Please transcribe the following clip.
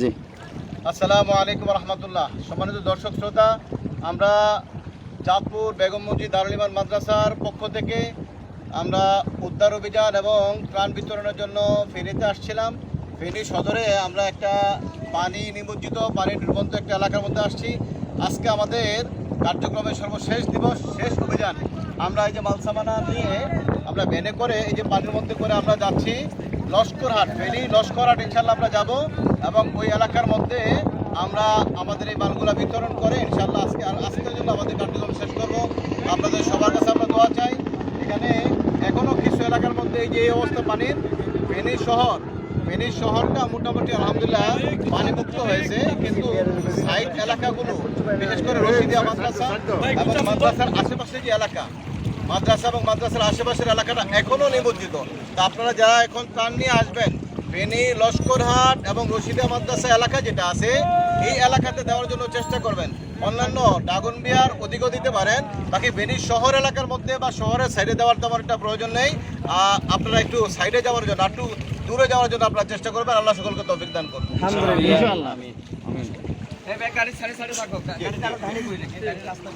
জি। আসসালামু আলাইকুম রহমতুল্লাহ। সম্মানিত দর্শক, শ্রোতা, আমরা চাঁদপুর বেগম মসজিদ দারুল ইমান মাদ্রাসার পক্ষ থেকে আমরা উদ্ধার অভিযান এবং ত্রাণ বিতরণের জন্য ফেনীতে আসছিলাম। ফেনী সদরে আমরা একটা পানি নিমজ্জিত, পানি নির্বন্ত একটা এলাকার মধ্যে আসছি। আজকে আমাদের কার্যক্রমের সর্বশেষ দিবস, শেষ অভিযান। আমরা এই যে মালসামানা নিয়ে আমরা ভ্যানে করে এই যে পানির মধ্যে করে আমরা যাচ্ছি। লস্করহাট, ফেনী, লস্করহাট ইনশাল্লাহ আমরা যাব এবং ওই এলাকার মধ্যে আমরা আমাদের এই মালগুলা বিতরণ করে ইনশাল্লাহ আজকে আজকের জন্য আমাদের কার্যক্রম শেষ করব। আপনাদের সবার কাছে আমরা দোয়া চাই। এখানে এখনও কিছু এলাকার মধ্যে এই যে এই অবস্থা পানির, ফেনী শহর, ফেনী শহরটা মোটামুটি আলহামদুলিল্লাহ পানিমুক্ত হয়েছে, কিন্তু সাইড এলাকাগুলো, বিশেষ করে রশিদিয়া মাদ্রাসা এবং মাদ্রাসার আশেপাশে যে এলাকা মাদ্রাসা এবং মাদ্রাসার আশেপাশের এলাকাটা এখনও নিমজ্জিত তা আপনারা যারা এখন ত্রাণ নিয়ে আসবেন ফেনী লস্করহাট এবং রশিদা মাদ্রাসা এলাকা যেটা আছে এই এলাকাতে দেওয়ার জন্য চেষ্টা করবেন। অন্যান্য ডাগুন বিহার অধিকও দিতে পারেন বাকি বেনি শহর এলাকার মধ্যে বা শহরের সাইডে দেওয়ার তেমন একটা প্রয়োজন নেই। আপনারা একটু সাইডে যাওয়ার জন্য একটু দূরে যাওয়ার জন্য আপনারা চেষ্টা করবেন আল্লাহ সকলকে তৌফিক দান করুন। ইনশাআল্লাহ। গাড়ি সাড়ে সাড়ে গাড়ি রাস্তা।